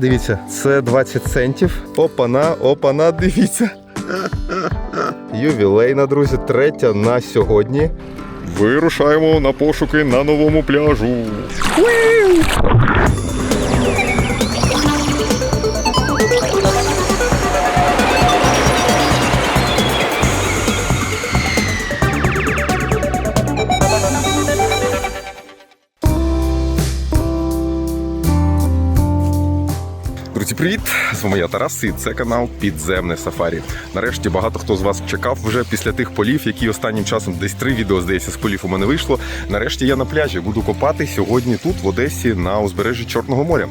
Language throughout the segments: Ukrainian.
Дивіться, це 20 центів. Опана, опана, дивіться. Ювілейна, друзі, третя на сьогодні. Вирушаємо на пошуки на новому пляжу. Привіт! З вами я Тарас, і це канал Підземне Сафарі. Нарешті багато хто з вас чекав вже після тих полів, які останнім часом десь три відео, здається, з полів у мене вийшло. Нарешті я на пляжі буду копати сьогодні тут, в Одесі, на узбережжі Чорного моря.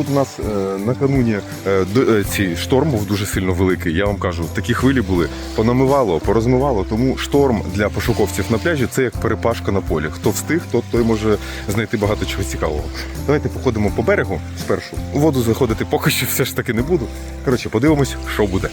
Тут у нас е, накануні е, е, ці шторм був дуже сильно великий. Я вам кажу, такі хвилі були, понамивало, порозмивало. Тому шторм для пошуковців на пляжі це як перепашка на полі. Хто встиг, то той може знайти багато чого цікавого. Давайте походимо по берегу спершу. У воду заходити поки що все ж таки не буду. Коротше, подивимось, що буде.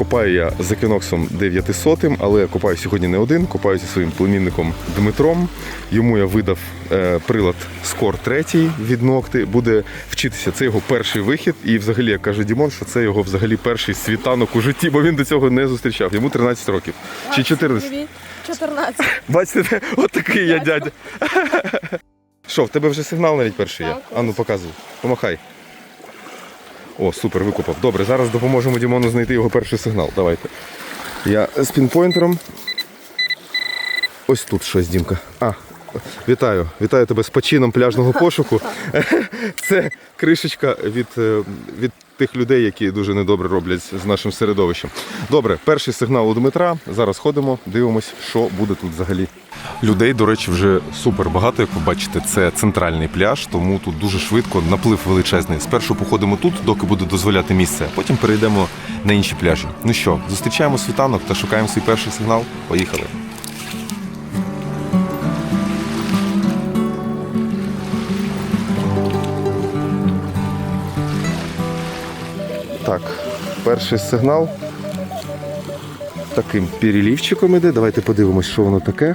Копаю я за кіноксом 900, але копаю сьогодні не один, копаю зі своїм племінником Дмитром. Йому я видав е, прилад Скор 3 від Нокти. Буде вчитися. Це його перший вихід. І взагалі, як каже Дімон, що це його взагалі перший світанок у житті, бо він до цього не зустрічав. Йому 13 років. Чи 14. 14. Бачите, от такий я дядя. Що, в тебе вже сигнал навіть перший є? Так, А ну показуй. Помахай. О, супер, викопав. Добре, зараз допоможемо Дімону знайти його перший сигнал. Давайте. Я з пінпойнтером. Ось тут щось, Дімка. А, вітаю. Вітаю тебе з почином пляжного пошуку. Це кришечка від, е, від тих людей, які дуже недобре роблять з нашим середовищем. Добре, перший сигнал у Дмитра. Зараз ходимо, дивимось, що буде тут взагалі. Людей, до речі, вже супер багато, як ви бачите, це центральний пляж, тому тут дуже швидко наплив величезний. Спершу походимо тут, доки буде дозволяти місце, потім перейдемо на інші пляжі. Ну що, зустрічаємо світанок та шукаємо свій перший сигнал. Поїхали. Так, перший сигнал таким перелівчиком іде. Давайте подивимось, що воно таке.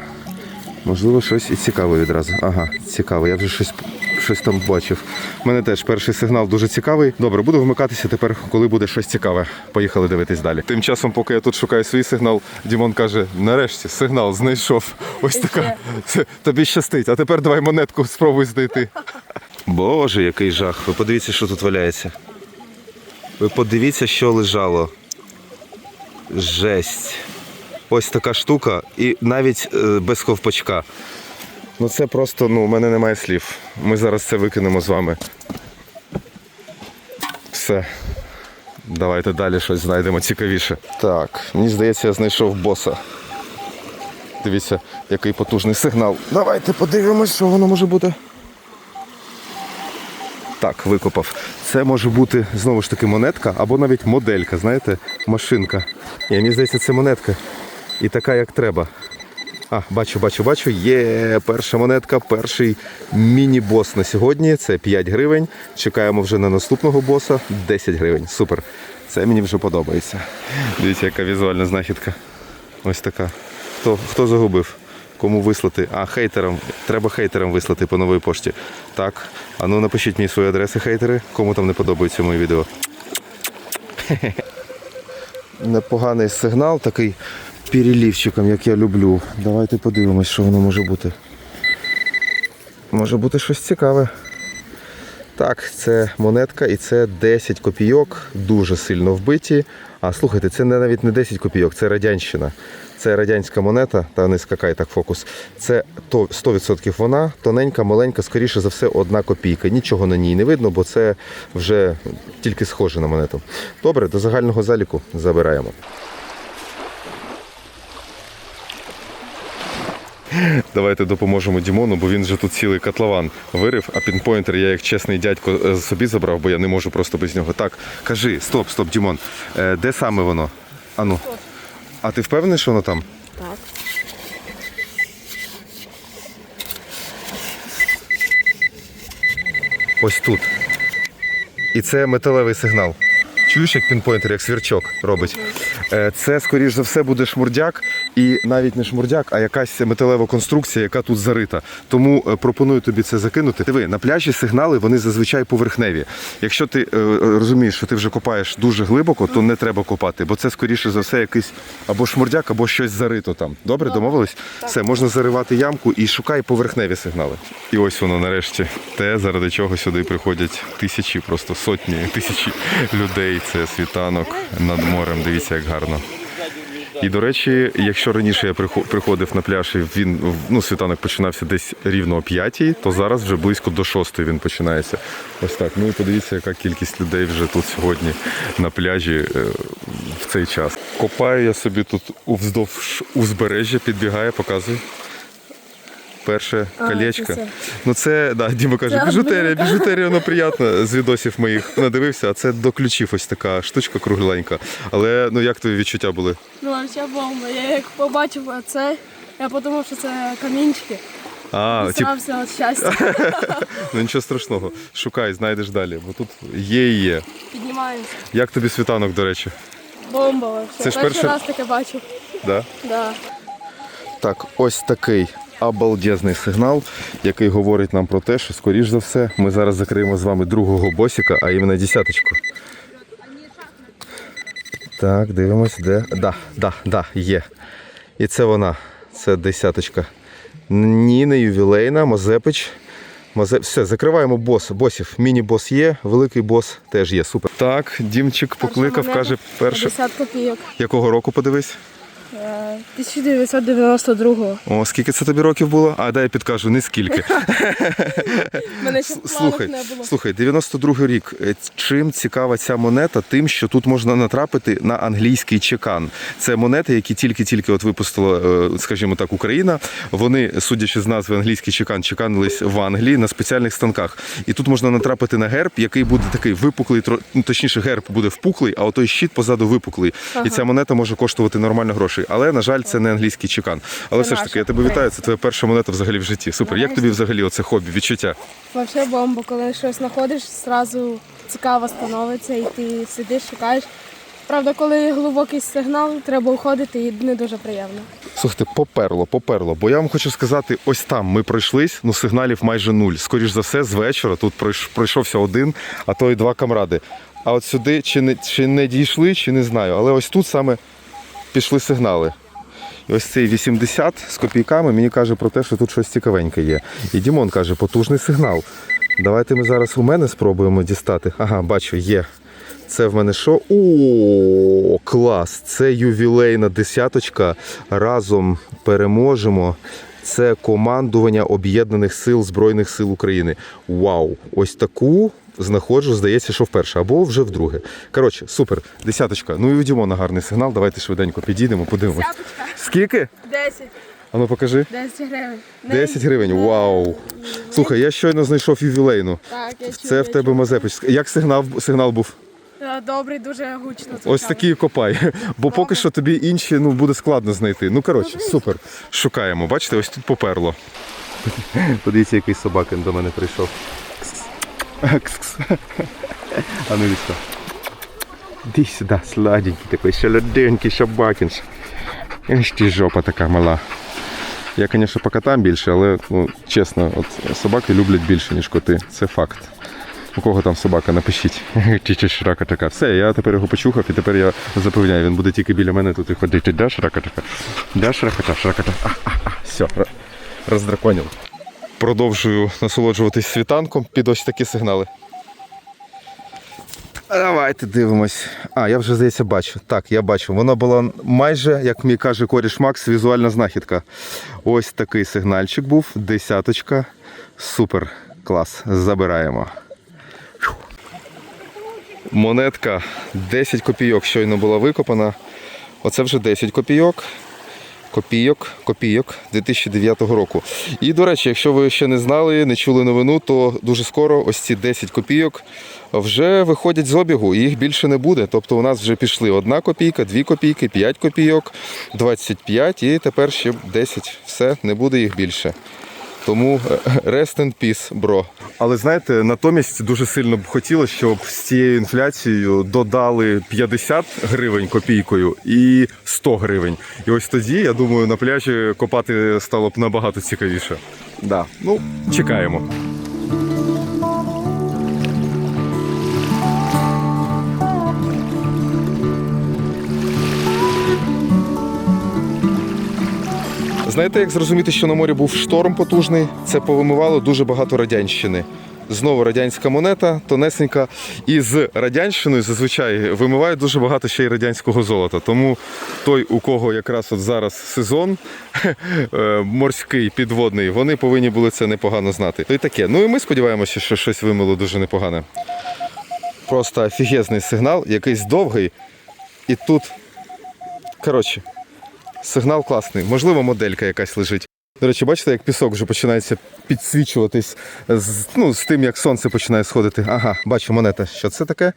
Можливо, щось і цікаве відразу. Ага, цікаво, я вже щось, щось там бачив. У мене теж перший сигнал дуже цікавий. Добре, буду вмикатися тепер, коли буде щось цікаве. Поїхали дивитись далі. Тим часом, поки я тут шукаю свій сигнал, Дімон каже: нарешті сигнал знайшов. Ось така. Тобі щастить. А тепер давай монетку спробуй знайти. Боже, який жах. Ви подивіться, що тут валяється. Ви подивіться, що лежало. Жесть. Ось така штука, і навіть е, без ковпачка. Ну це просто, ну, у мене немає слів. Ми зараз це викинемо з вами. Все. Давайте далі щось знайдемо цікавіше. Так, мені здається, я знайшов боса. Дивіться, який потужний сигнал. Давайте подивимось, що воно може бути. Так, викопав. Це може бути знову ж таки монетка або навіть моделька, знаєте, машинка. Ні, мені здається, це монетка. І така, як треба. А, бачу, бачу, бачу. Є перша монетка, перший міні-бос на сьогодні. Це 5 гривень. Чекаємо вже на наступного боса 10 гривень. Супер. Це мені вже подобається. Дивіться, яка візуальна знахідка. Ось така. Хто, хто загубив? Кому вислати? А, хейтерам. Треба хейтерам вислати по новій пошті. Так. А ну напишіть мені свої адреси, хейтери, кому там не подобається моє відео. Непоганий сигнал, такий перелівчиком, як я люблю. Давайте подивимось, що воно може бути. Може бути щось цікаве. Так, це монетка і це 10 копійок, дуже сильно вбиті. А слухайте, це навіть не 10 копійок, це радянщина. Це радянська монета, та не скакай так фокус. Це то 100% вона, тоненька, маленька, скоріше за все, одна копійка. Нічого на ній не видно, бо це вже тільки схоже на монету. Добре, до загального заліку забираємо. Давайте допоможемо Дімону, бо він же тут цілий котлован вирив, а пінпойнтер я як чесний дядько е, собі забрав, бо я не можу просто без нього. Так, кажи, стоп, стоп, Дімон. Е, де саме воно? Ану. А ти впевнений, що воно там? Так. Ось тут. І це металевий сигнал. Чуєш, як пінпойнтер, як свірчок робить. Е, Це, скоріш за все, буде шмурдяк. І навіть не шмурдяк, а якась металева конструкція, яка тут зарита. Тому е, пропоную тобі це закинути. Диви, на пляжі сигнали вони зазвичай поверхневі. Якщо ти е, е, розумієш, що ти вже копаєш дуже глибоко, то не треба копати, бо це скоріше за все якийсь або шмурдяк, або щось зарито там. Добре, домовились? Все, можна заривати ямку і шукай поверхневі сигнали. І ось воно нарешті те, заради чого сюди приходять тисячі, просто сотні, тисячі людей. Це світанок над морем. Дивіться, як гарно. І до речі, якщо раніше я прихо- приходив на пляж, і він ну, світанок починався десь рівно о п'ятій, то зараз вже близько до шостої він починається. Ось так. Ну і подивіться, яка кількість людей вже тут сьогодні на пляжі е, в цей час. Копаю я собі тут уздовж узбережжя, підбігає, показую. Перше А, колечко. це. Ну це, да, Діма каже, Це біжутерія, біжутерія, воно приємно з відосів моїх надивився, а це до ключів ось така штучка кругленька. Але ну як твої відчуття були? Ну, вообще бомба. Я як побачив це, я подумав, що це камінчики. А, тип, від щастя. ну нічого страшного. Шукай, знайдеш далі, бо тут є і є. Піднімаємося. Як тобі світанок, до речі? Бомба вообще. Це ж Перший раз таке бачив. Да? Да. Так, ось такий обалдезний сигнал, який говорить нам про те, що, скоріш за все, ми зараз закриємо з вами другого босика, а іменно десяточку. Так, дивимось, де. Да, да, да, є. І це вона. Це десяточка. Ні, не ювілейна, Мазепич. Мазе... Все, закриваємо бос. Босів. Міні-бос є, великий бос теж є. Супер. Так, Дімчик покликав, каже, перше. 50 копійок. Якого року подивись? Е, 1992-го. О, скільки це тобі років було? А, дай я підкажу, не скільки. Мене ще Слухай, не було. слухай, 92 рік. Е, Чим цікава ця монета? Тим, що тут можна натрапити на англійський чекан. Це монети, які тільки-тільки от випустила, е, скажімо так, Україна. Вони, судячи з назви англійський чекан, чеканились в Англії на спеціальних станках. І тут можна натрапити на герб, який буде такий випуклий, ну, точніше, герб буде впуклий, а отой щит позаду випуклий. І ця монета може коштувати нормально грошей. Але, на жаль, це не англійський чекан. Але Це все ж таки, я тебе вітаю. Це твоя перша монета взагалі в житті. Супер. Як тобі взагалі оце хобі, відчуття? Вообще бомба, коли щось знаходиш, зразу цікаво становиться і ти сидиш, шукаєш. Правда, коли глибокий сигнал, треба уходити і не дуже приємно. Слухайте, поперло, поперло. Бо я вам хочу сказати, ось там ми пройшлись, ну сигналів майже нуль. Скоріш за все, з вечора тут пройшовся один, а то й два камради. А от сюди чи не, чи не дійшли, чи не знаю. Але ось тут саме пішли сигнали. І ось цей 80 з копійками мені каже про те, що тут щось цікавеньке є. І Дімон каже, потужний сигнал. Давайте ми зараз у мене спробуємо дістати. Ага, бачу, є. Це в мене що? О, клас! Це ювілейна десяточка. Разом переможемо. Це командування Об'єднаних сил Збройних сил України. Вау! Ось таку знаходжу, здається, що вперше, або вже вдруге. Коротше, супер, десяточка. Ну і у Дімона гарний сигнал. Давайте швиденько підійдемо, подивимось. Десяточка. Скільки? 10. А ну покажи. 10 гривень. 10 гривень. Вау! Слухай, я щойно знайшов ювілейну. Так, я чую, Це в я тебе чую. Мазепич. Як сигнал, сигнал був? Е, Добрий, дуже гучно. Ось звучало. такі і копай. Бо поки що тобі інші ну, буде складно знайти. Ну коротше, супер. Шукаємо. Бачите, ось тут поперло. Подивіться, який собакин до мене прийшов. Кс-кс. А ну ліска. Іди сюди, сладенький такий, солоденький собакин. Ось ти жопа така мала. Я, звісно, по котам більше, але ну, чесно, от собаки люблять більше, ніж коти. Це факт. У кого там собака, напишіть. Чи шрака така. Все, я тепер його почухав і тепер я запевняю, він буде тільки біля мене тут і ходити. Да, шрака така. Да, шраката, шраката. Все, роздраконів. Продовжую насолоджуватись світанком під ось такі сигнали. Давайте дивимось. А, я вже здається бачу. Так, я бачу. Вона була майже, як мій каже коріш Макс, візуальна знахідка. Ось такий сигнальчик був. Десяточка. Супер. Клас. Забираємо. Монетка 10 копійок щойно була викопана. Оце вже 10 копійок. Копійок, копійок 2009 року. І, до речі, якщо ви ще не знали, не чули новину, то дуже скоро ось ці 10 копійок вже виходять з обігу, і їх більше не буде. Тобто у нас вже пішли 1 копійка, 2 копійки, 5 копійок, 25 і тепер ще 10. Все, не буде їх більше. Тому е, rest in peace, бро. Але знаєте, натомість дуже сильно б хотілося, щоб з цією інфляцією додали 50 гривень копійкою і 100 гривень. І ось тоді, я думаю, на пляжі копати стало б набагато цікавіше. Да. Ну, чекаємо. Знаєте, як зрозуміти, що на морі був шторм потужний? Це повимивало дуже багато радянщини. Знову радянська монета, тонесенька. І з радянщиною зазвичай вимивають дуже багато ще й радянського золота. Тому той, у кого якраз от зараз сезон е, морський, підводний, вони повинні були це непогано знати. То й таке. Ну і ми сподіваємося, що щось вимило дуже непогане. Просто офігезний сигнал, якийсь довгий. І тут, коротше, Сигнал класний. Можливо, моделька якась лежить. До речі, бачите, як пісок вже починається підсвічуватись з, ну, з тим, як сонце починає сходити. Ага, бачу монета. Що це таке?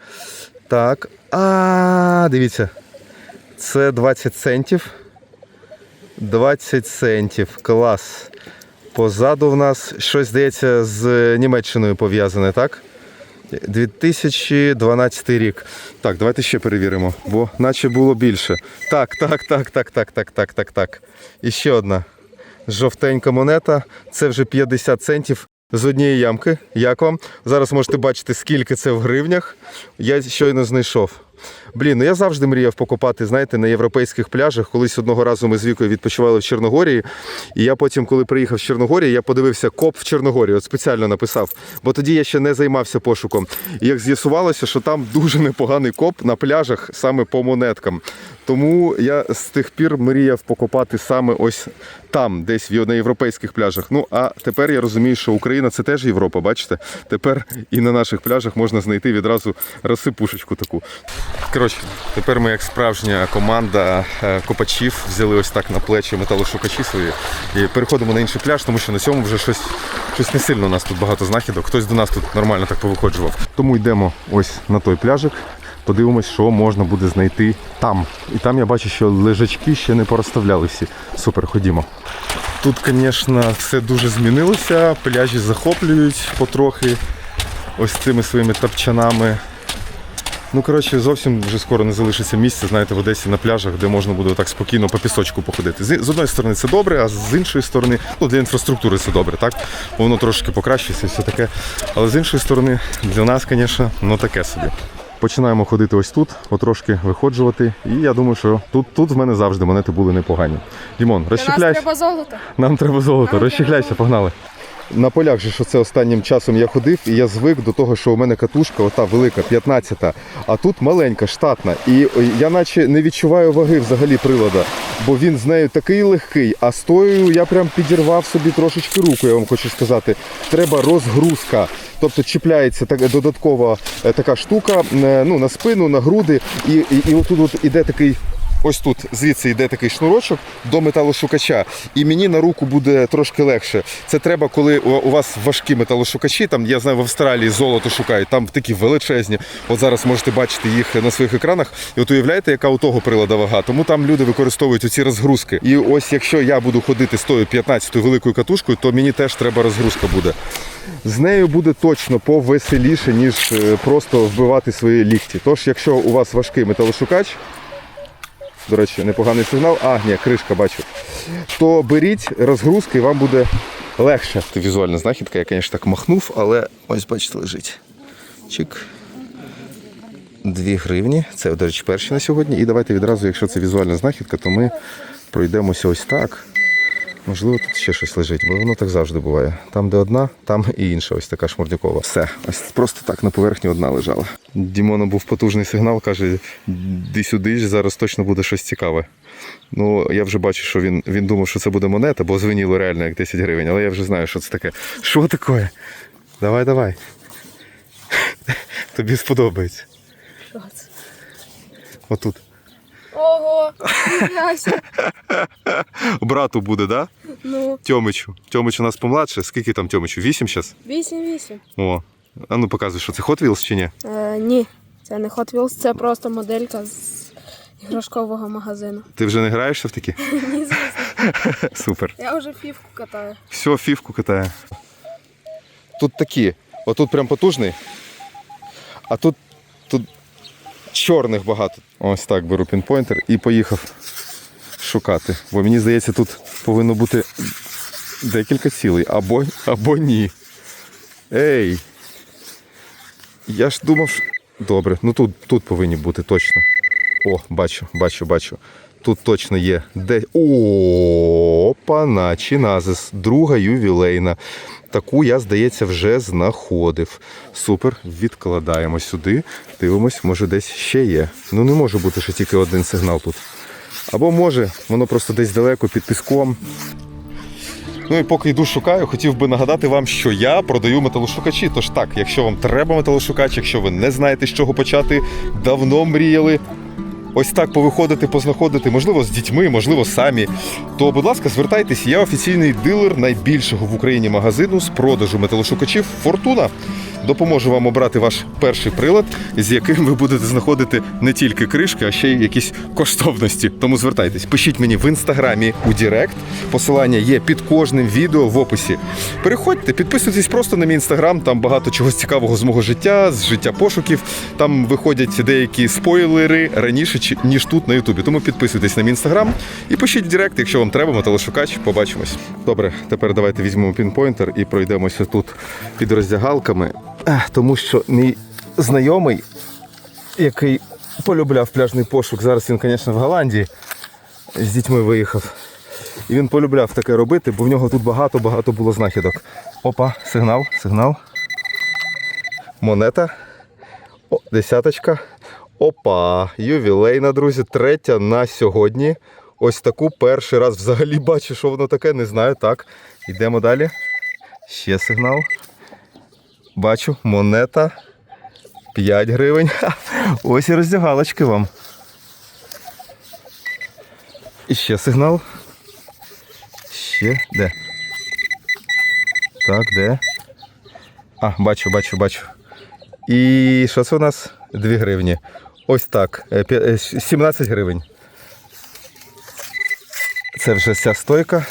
Так. А, дивіться. Це 20 центів. 20 центів. Клас. Позаду в нас щось здається з Німеччиною пов'язане, так? 2012 рік. Так, давайте ще перевіримо, бо наче було більше. Так, так, так, так, так, так, так, так, так. І ще одна жовтенька монета. Це вже 50 центів з однієї ямки. Як вам? Зараз можете бачити, скільки це в гривнях. Я щойно знайшов. Блін, ну я завжди мріяв покопати, знаєте, на європейських пляжах. Колись одного разу ми з Вікою відпочивали в Чорногорії. І я потім, коли приїхав з Чорногорії, я подивився коп в Чорногорії. От спеціально написав. Бо тоді я ще не займався пошуком. І як з'ясувалося, що там дуже непоганий коп на пляжах саме по монеткам. Тому я з тих пір мріяв покопати саме ось там, десь на європейських пляжах. Ну а тепер я розумію, що Україна це теж Європа, бачите? Тепер і на наших пляжах можна знайти відразу розсипушечку таку. Коротше, тепер ми, як справжня команда е, копачів, взяли ось так на плечі металошукачі свої і переходимо на інший пляж, тому що на цьому вже щось, щось не сильно у нас тут багато знахідок. Хтось до нас тут нормально так повиходжував. Тому йдемо ось на той пляжик. Подивимось, що можна буде знайти там. І там я бачу, що лежачки ще не порозставляли всі. Супер, ходімо. Тут, звісно, все дуже змінилося. Пляжі захоплюють потрохи ось цими своїми тапчанами. Ну, коротше, зовсім вже скоро не залишиться місця, знаєте, в Одесі на пляжах, де можна буде так спокійно по пісочку походити. З, з одної сторони це добре, а з іншої сторони, ну для інфраструктури це добре, так? Бо воно трошки покращується і все таке. Але з іншої сторони, для нас, звісно, ну таке собі. Починаємо ходити ось тут, потрошки виходжувати. І я думаю, що тут, тут в мене завжди монети були непогані. Дімон, нас розчехляйся. треба золото. Нам треба золото, Нам треба погнали. На полях же, що це останнім часом я ходив, і я звик до того, що у мене катушка, ота велика, 15-та, а тут маленька, штатна. І я наче не відчуваю ваги взагалі прилада, бо він з нею такий легкий, а з тою я прям підірвав собі трошечки руку, я вам хочу сказати. Треба розгрузка. Тобто чіпляється так, додаткова е, така штука е, ну, на спину, на груди, і, і, і отут от іде такий Ось тут звідси йде такий шнурочок до металошукача, і мені на руку буде трошки легше. Це треба, коли у вас важкі металошукачі. Там я знаю, в Австралії золото шукають, там такі величезні. От зараз можете бачити їх на своїх екранах. І от уявляєте, яка у того прилада вага. Тому там люди використовують оці розгрузки. І ось якщо я буду ходити з тою 15-ю великою катушкою, то мені теж треба розгрузка буде. З нею буде точно повеселіше, ніж е, просто вбивати свої лікті. Тож, якщо у вас важкий металошукач, до речі, непоганий сигнал. А, ні, кришка бачу. То беріть розгрузки, і вам буде легше. Це візуальна знахідка, я, звісно, так махнув, але ось бачите, лежить. Чик. Дві гривні. Це, до речі, перші на сьогодні. І давайте відразу, якщо це візуальна знахідка, то ми пройдемося ось так. Можливо, тут ще щось лежить, бо воно так завжди буває. Там, де одна, там і інша, ось така шмурдякова. Все, ось просто так на поверхні одна лежала. Дімона був потужний сигнал, каже: йди сюди, зараз точно буде щось цікаве. Ну, я вже бачу, що він, він думав, що це буде монета, бо звеніло реально як 10 гривень, але я вже знаю, що це таке. Що таке? Давай, давай. Тобі сподобається. Що це? Отут. Ого! Брату буде, да? Ну, Тьомичу. Тьомич у нас помладше. Скільки там Тьомичу? Вісім зараз? 8-8. О. А ну показуй, що це Hot Wheels чи ні? Е, ні, це не Hot Wheels, це просто моделька з іграшкового магазину. Ти вже не граєшся в такі? Ні, звісно. Супер. Я вже фівку катаю. Все, фівку катає. Тут такі. Отут прям потужний. А тут чорних багато. Ось так беру пінпойнтер і поїхав шукати. Бо мені здається, тут повинно бути декілька цілей. Або, або ні. Ей. Я ж думав. що- Добре, ну тут, тут повинні бути точно. О, бачу, бачу, бачу. Тут точно є. Де... О, пана Чиназис, друга ювілейна. Таку я, здається, вже знаходив. Супер, відкладаємо сюди. Дивимось, може десь ще є. Ну не може бути, що тільки один сигнал тут. Або може, воно просто десь далеко під піском. Ну і поки йду шукаю, хотів би нагадати вам, що я продаю металошукачі. Тож так, якщо вам треба металошукач, якщо ви не знаєте, з чого почати, давно мріяли. Ось так повиходити, познаходити, можливо, з дітьми, можливо, самі. То, будь ласка, звертайтесь, я офіційний дилер найбільшого в Україні магазину з продажу металошукачів Фортуна. Допоможу вам обрати ваш перший прилад, з яким ви будете знаходити не тільки кришки, а ще й якісь коштовності. Тому звертайтесь, пишіть мені в інстаграмі у Дірект. Посилання є під кожним відео в описі. Переходьте, підписуйтесь просто на мій інстаграм. Там багато чого цікавого з мого життя, з життя пошуків. Там виходять деякі спойлери раніше, ніж тут на Ютубі. Тому підписуйтесь на мій інстаграм і пишіть в Дірект, якщо вам треба, металошукач. Побачимось. Добре, тепер давайте візьмемо пінпойнтер і пройдемося тут під роздягалками. Тому що мій знайомий, який полюбляв пляжний пошук, зараз він, звісно, в Голландії з дітьми виїхав. І він полюбляв таке робити, бо в нього тут багато-багато було знахідок. Опа, сигнал, сигнал. Монета. О, десяточка. Опа, ювілейна, друзі, третя на сьогодні. Ось таку перший раз взагалі бачу, що воно таке, не знаю. Так, йдемо далі. Ще сигнал. Бачу, монета 5 гривень. Ось і роздягалочки вам. І ще сигнал. Ще де? Так, де? А, бачу, бачу, бачу. І що це у нас? 2 гривні. Ось так. е, п'я- е, 17 гривень. Це вже вся стойка.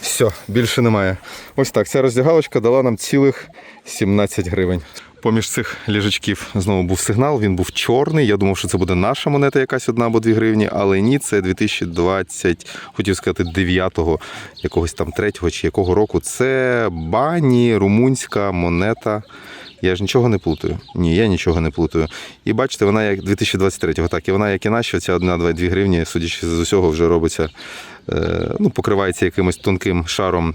Все, більше немає. Ось так, ця роздягалочка дала нам цілих 17 гривень. Поміж цих ліжачків знову був сигнал, він був чорний. Я думав, що це буде наша монета, якась одна або дві гривні, але ні, це 2020, хотів сказати, 9-го, якогось там третього чи якого року. Це бані, румунська монета. Я ж нічого не плутаю. Ні, я нічого не плутаю. І бачите, вона як 2023-го, так, і вона, як і наші, ця одна, два, дві гривні, судячи з усього, вже робиться, е, ну, покривається якимось тонким шаром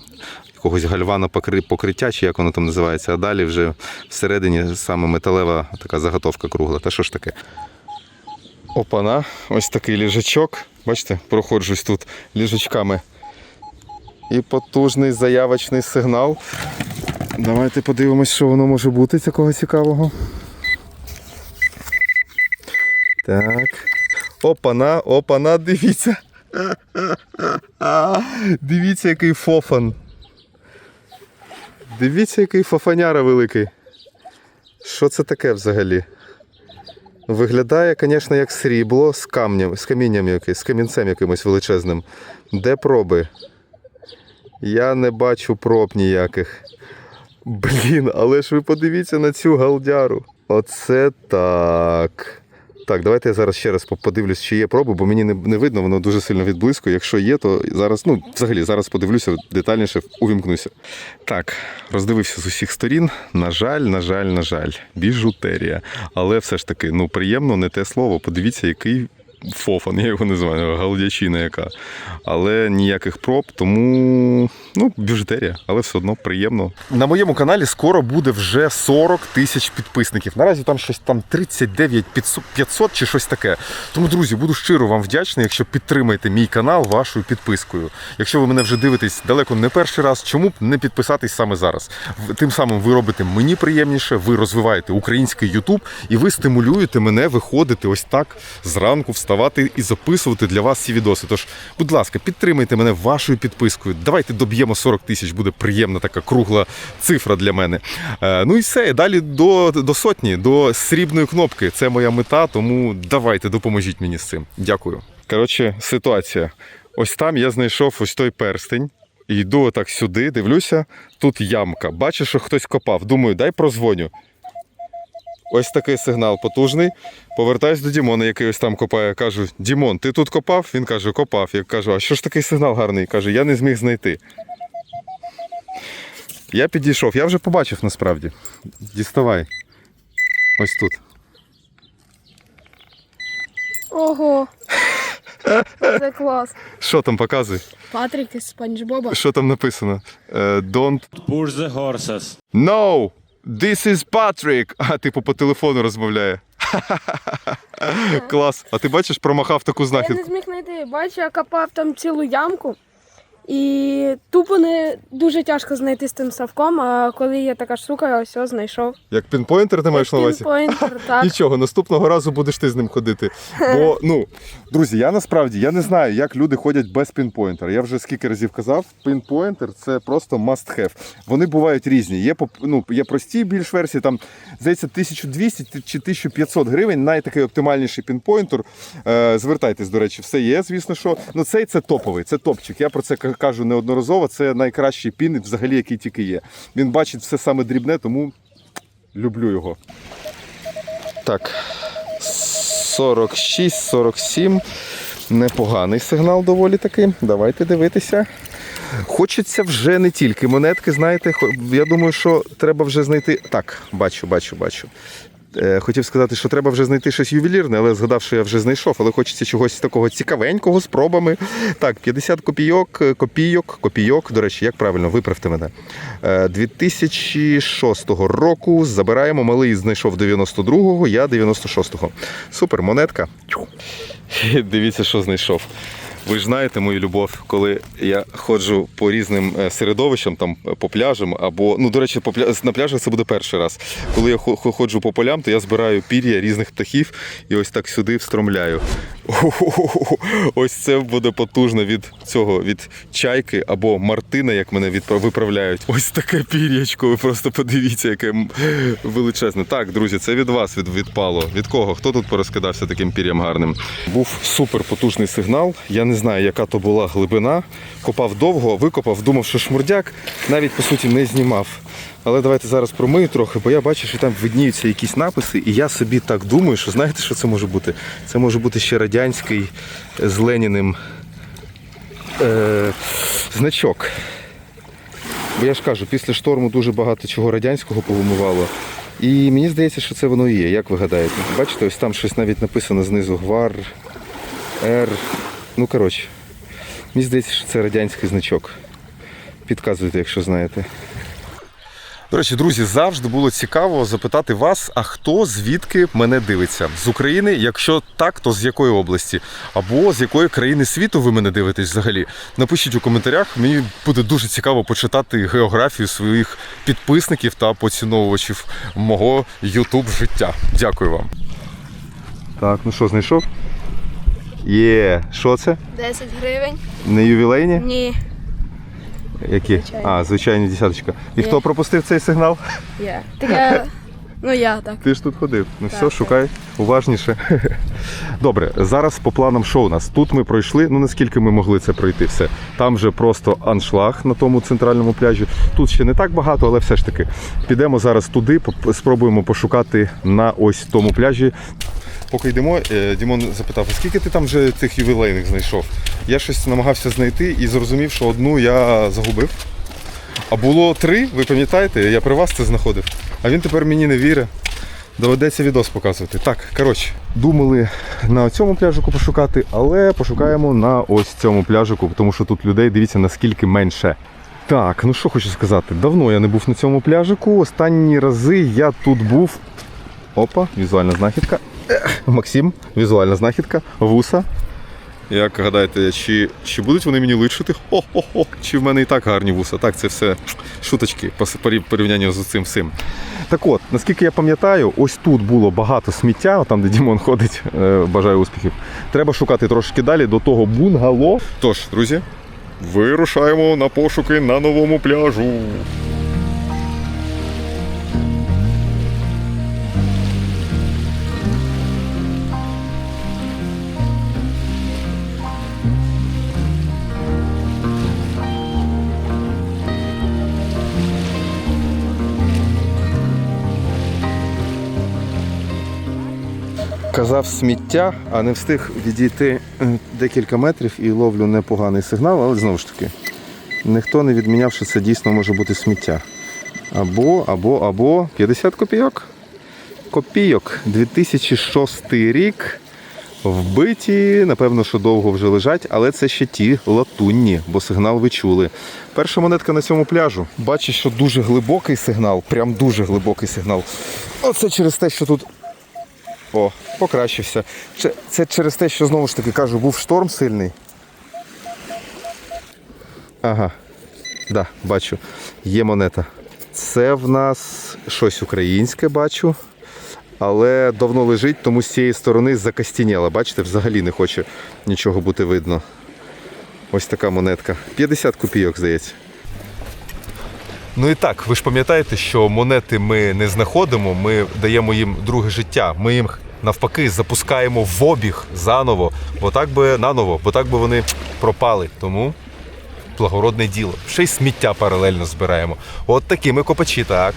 якогось гальвана покриття, чи як воно там називається, а далі вже всередині саме металева така заготовка кругла. Та що ж таке? Опана, ось такий ліжачок. Бачите, проходжусь тут ліжачками. І потужний заявочний сигнал. Давайте подивимось, що воно може бути такого цікавого. Так. Опана, опана, дивіться. Дивіться, який фофан. Дивіться, який фафаняра великий. Що це таке взагалі? Виглядає, звісно, як срібло з камнем, з камінням якимось, з камінцем якимось величезним. Де проби? Я не бачу проб ніяких. Блін, але ж ви подивіться на цю галдяру. Оце так. Так, давайте я зараз ще раз подивлюсь, чи є проби, бо мені не, не видно, воно дуже сильно відблизько. Якщо є, то зараз, ну, взагалі, зараз подивлюся детальніше, увімкнуся. Так, роздивився з усіх сторін. На жаль, на жаль, на жаль, біжутерія. Але все ж таки, ну, приємно, не те слово. Подивіться, який фофан, я його називаю, галдячина яка. Але ніяких проб, тому ну, біжутерія, але все одно приємно. На моєму каналі скоро буде вже 40 тисяч підписників. Наразі там щось там 39 500 чи щось таке. Тому, друзі, буду щиро вам вдячний, якщо підтримаєте мій канал вашою підпискою. Якщо ви мене вже дивитесь далеко не перший раз, чому б не підписатись саме зараз? Тим самим ви робите мені приємніше, ви розвиваєте український Ютуб і ви стимулюєте мене виходити ось так зранку, вставати і записувати для вас ці відоси. Тож, будь ласка, підтримайте мене вашою підпискою. Давайте доб'ємо 40 тисяч, буде приємна така кругла цифра для мене. Е, ну і все. Далі до, до сотні, до срібної кнопки. Це моя мета, тому давайте допоможіть мені з цим. Дякую. Коротше, ситуація. Ось там я знайшов ось той перстень. Йду отак сюди, дивлюся, тут ямка. Бачу, що хтось копав. Думаю, дай прозвоню. Ось такий сигнал потужний. Повертаюсь до Дімона, який ось там копає. Кажу: Дімон, ти тут копав? Він каже, копав. Я кажу, а що ж такий сигнал гарний? Каже, я не зміг знайти. Я підійшов, я вже побачив насправді. Діставай. Ось тут. Ого. Це клас. Що там показуй? Патрік із Спанч Боба. Що там написано? Е, don't Push the horses. No! This is Patrick! А, типу по телефону розмовляє. Клас. А ти бачиш, промахав таку Я знахідку. не зміг знайти. Бачу, я копав там цілу ямку. І тупо не дуже тяжко знайти з тим савком, а коли є така штука, я ось знайшов. Як пінпойнтер ти маєш на увазі? Пінпойнтер, так. Нічого, наступного разу будеш ти з ним ходити. Бо, ну, друзі, я насправді я не знаю, як люди ходять без пінпойнтера. Я вже скільки разів казав, пінпойнтер це просто must have. Вони бувають різні. Є ну, є прості більш версії, там, здається, 1200 чи 1500 гривень, найтакий оптимальніший пінпойнтер. Е, звертайтесь, до речі, все є, звісно, що. Ну, цей це топовий, це топчик. Я про це кажу неодноразово. Це найкращий пін, взагалі, який тільки є. Він бачить все саме дрібне, тому люблю його. Так, 46, 47. Непоганий сигнал доволі таки. Давайте дивитися. Хочеться вже не тільки монетки, знаєте. Я думаю, що треба вже знайти. Так, бачу, бачу, бачу. Е, Хотів сказати, що треба вже знайти щось ювелірне, але згадав, що я вже знайшов, але хочеться чогось такого цікавенького з пробами. Так, 50 копійок, е, копійок, копійок. До речі, як правильно, виправте мене. Е, 2006 року забираємо. Малий знайшов 92-го, я 96-го. Супер, монетка. Дивіться, що знайшов. Ви ж знаєте мою любов, коли я ходжу по різним е, середовищам, там е, по пляжам, або ну до речі, по пля... на пляжах це буде перший раз. Коли я хо- хо- ходжу по полям, то я збираю пір'я різних птахів і ось так сюди встромляю. Ось це буде потужно від цього від чайки або мартина, як мене відпра- виправляють. Ось таке пір'ячко. Ви просто подивіться, яке величезне. Так, друзі, це від вас від відпало. Від кого? Хто тут порозкидався таким пір'ям гарним? Був супер потужний сигнал. Я не знаю, яка то була глибина. Копав довго, викопав, думав, що шмурдяк навіть по суті не знімав. Але давайте зараз промию трохи, бо я бачу, що там видніються якісь написи, і я собі так думаю, що знаєте, що це може бути? Це може бути ще радянський з Леніним е, значок. Бо я ж кажу, після шторму дуже багато чого радянського повимивало. І мені здається, що це воно і є. Як ви гадаєте? Бачите, ось там щось навіть написано знизу Гвар, Р. Ну, коротше, мені здається, що це радянський значок. Підказуйте, якщо знаєте. До речі, друзі, завжди було цікаво запитати вас, а хто звідки мене дивиться? З України? Якщо так, то з якої області? Або з якої країни світу ви мене дивитесь взагалі? Напишіть у коментарях. Мені буде дуже цікаво почитати географію своїх підписників та поціновувачів мого YouTube життя. Дякую вам. Так, ну що, знайшов? Є, що це? 10 гривень? Не ювілейні? Ні. Які? Звичайні. А, звичайні десяточка. І Є. хто пропустив цей сигнал? Я. Так я. Ну я так. Ти ж тут ходив. Ну Так, все, так. шукай уважніше. Добре, зараз по планам що у нас? Тут ми пройшли, ну наскільки ми могли це пройти. Все. Там вже просто аншлаг на тому центральному пляжі. Тут ще не так багато, але все ж таки. Підемо зараз туди, поп- спробуємо пошукати на ось тому пляжі. Поки йдемо, е, Дімон запитав, скільки ти там вже цих ювілейних знайшов? Я щось намагався знайти і зрозумів, що одну я загубив. А було три, ви пам'ятаєте? Я при вас це знаходив. А він тепер мені не вірить. Доведеться відос показувати. Так, коротше, думали на цьому пляжику пошукати, але пошукаємо на ось цьому пляжику, тому що тут людей дивіться наскільки менше. Так, ну що хочу сказати, давно я не був на цьому пляжику. Останні рази я тут був. Опа, візуальна знахідка. Максим, візуальна знахідка, вуса. Як гадаєте, чи, чи будуть вони мені личити? Хо-хо-хо. Чи в мене і так гарні вуса? Так, це все шуточки по порівнянню з цим всім. Так от, наскільки я пам'ятаю, ось тут було багато сміття, там, де Дімон ходить, е, бажаю успіхів. Треба шукати трошки далі до того бунгало. Тож, друзі, Вирушаємо на пошуки на новому пляжу. Казав сміття, а не встиг відійти декілька метрів і ловлю непоганий сигнал, але знову ж таки, ніхто не відміняв, що це дійсно може бути сміття. Або, або, або 50 копійок. Копійок. 2006 рік. Вбиті, напевно, що довго вже лежать, але це ще ті латунні, бо сигнал ви чули. Перша монетка на цьому пляжу. Бачу, що дуже глибокий сигнал, прям дуже глибокий сигнал. Оце через те, що тут о, покращився. Це- через те, що знову ж таки кажу, був шторм сильний. Ага, да, бачу. Є монета. Це в нас щось українське, бачу. Але давно лежить, тому з цієї сторони закостініло. Бачите, взагалі не хоче нічого бути видно. Ось така монетка. 50 копійок, здається. Ну і так, ви ж пам'ятаєте, що монети ми не знаходимо, ми даємо їм друге життя. Ми їм навпаки запускаємо в обіг заново, бо так би наново, бо так би вони пропали. Тому благородне діло. Ще й сміття паралельно збираємо. От такі ми копачі, так.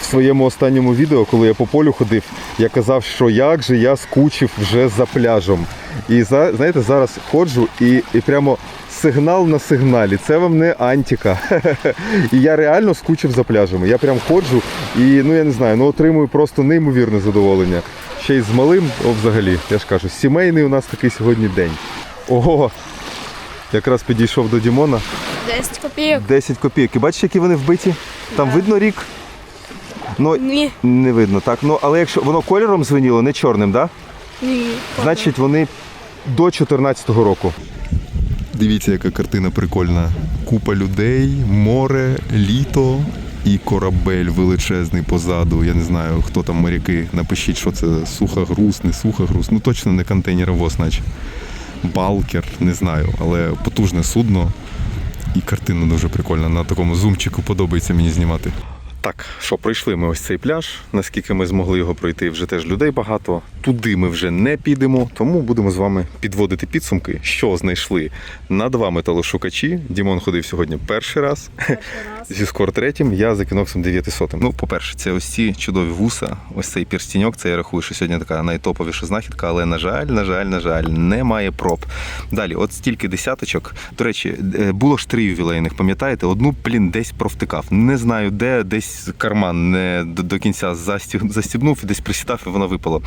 В своєму останньому відео, коли я по полю ходив, я казав, що як же я скучив вже за пляжем. І знаєте, зараз ходжу і, і прямо сигнал на сигналі. Це вам не антика. І я реально скучив за пляжами. Я прям ходжу і ну я не знаю, ну отримую просто неймовірне задоволення. Ще й з малим, о, взагалі, я ж кажу, сімейний у нас такий сьогодні день. Ого! Якраз підійшов до Дімона. 10 копійок. 10 копійок. І бачиш, які вони вбиті? Там видно рік? Ну, Ні. не видно, так. Ну, але якщо воно кольором звеніло, не чорним, так? Ні. Значить, вони до 14-го року. Дивіться, яка картина прикольна. Купа людей, море, літо і корабель величезний позаду. Я не знаю, хто там моряки. Напишіть, що це суха груз, не суха груз. Ну точно не контейнеровоз, наче. Балкер, не знаю, але потужне судно. І картина дуже прикольна. На такому зумчику подобається мені знімати. Так, що пройшли ми ось цей пляж. Наскільки ми змогли його пройти, вже теж людей багато. Туди ми вже не підемо, тому будемо з вами підводити підсумки, що знайшли на два металошукачі. Дімон ходив сьогодні перший раз. Зі скор третім, я за кіноксом 900. Ну, по-перше, це ось ці чудові вуса, ось цей пірстіньок. Це я рахую, що сьогодні така найтоповіша знахідка, але на жаль, на жаль, на жаль, немає проб. Далі, от стільки десяточок. До речі, е, було ж три ювілейних, пам'ятаєте? Одну, блін, десь провтикав. Не знаю де, десь карман не до, кінця застіб, застібнув і десь присідав, і вона випала.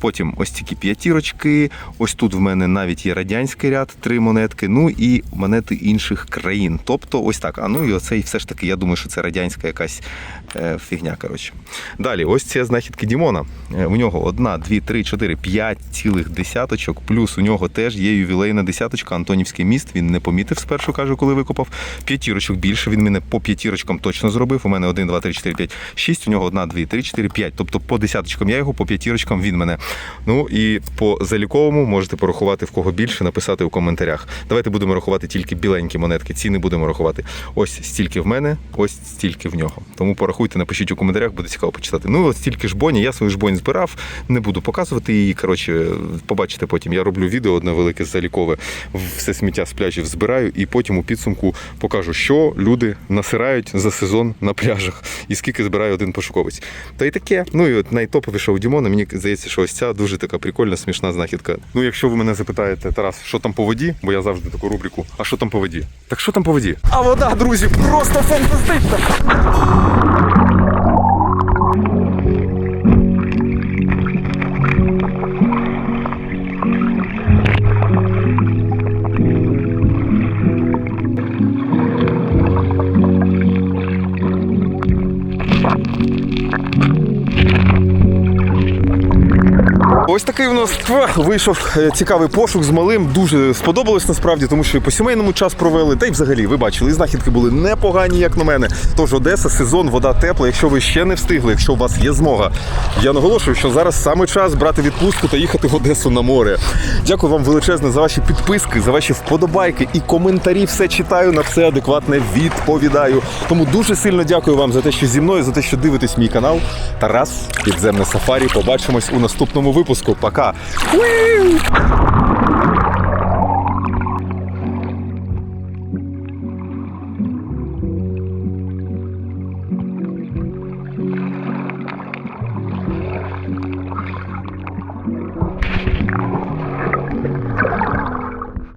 Потім ось такі п'ятірочки. Ось тут в мене навіть є радянський ряд, три монетки. Ну і монети інших країн. Тобто, ось так. А ну і оцей все ж таки, я думаю, що це радянська якась фігня. Коротше. Далі, ось ці знахідки Дімона. Е, у нього одна, дві, три, чотири, п'ять цілих десяточок. Плюс у нього теж є ювілейна десяточка. Антонівський міст. Він не помітив спершу, кажу, коли викопав. П'ятірочок більше. Він мене по п'ятірочкам точно зробив. У мене один, два, три, чотири, п'ять, шість. У нього одна, дві, три, чотири, п'ять. Тобто по десяточкам я його, по п'ятірочкам він мене. Ну і по заліковому можете порахувати в кого більше, написати у коментарях. Давайте будемо рахувати тільки біленькі монетки. Ці не будемо рахувати. Ось стільки в мене, ось стільки в нього. Тому порахуйте, напишіть у коментарях, буде цікаво почитати. Ну, от стільки жбоні, я свою жбонь збирав, не буду показувати її. Коротше, побачите потім. Я роблю відео одне велике залікове, все сміття з пляжів збираю, і потім у підсумку покажу, що люди насирають за сезон на пляжах і скільки збирає один пошуковець. Та й таке. Ну і от найтоповіша у Дімона, мені здається, що ось ця дуже така прикольна, смішна знахідка. Ну, якщо ви мене запитаєте, Тарас, що там по воді, бо я завжди таку рубрику, а що там по воді? Так що там по воді? А вода, друзі, просто фантастична! Thank you. Ось такий у нас вийшов е, цікавий пошук з малим. Дуже сподобалось насправді, тому що і по сімейному час провели. Та й взагалі, ви бачили, знахідки були непогані, як на мене. Тож Одеса, сезон, вода тепла. Якщо ви ще не встигли, якщо у вас є змога, я наголошую, що зараз саме час брати відпустку та їхати в Одесу на море. Дякую вам величезне за ваші підписки, за ваші вподобайки і коментарі. Все читаю, на все адекватне відповідаю. Тому дуже сильно дякую вам за те, що зі мною, за те, що дивитесь мій канал. Тарас, підземне сафарі. Побачимось у наступному випуску. Пока.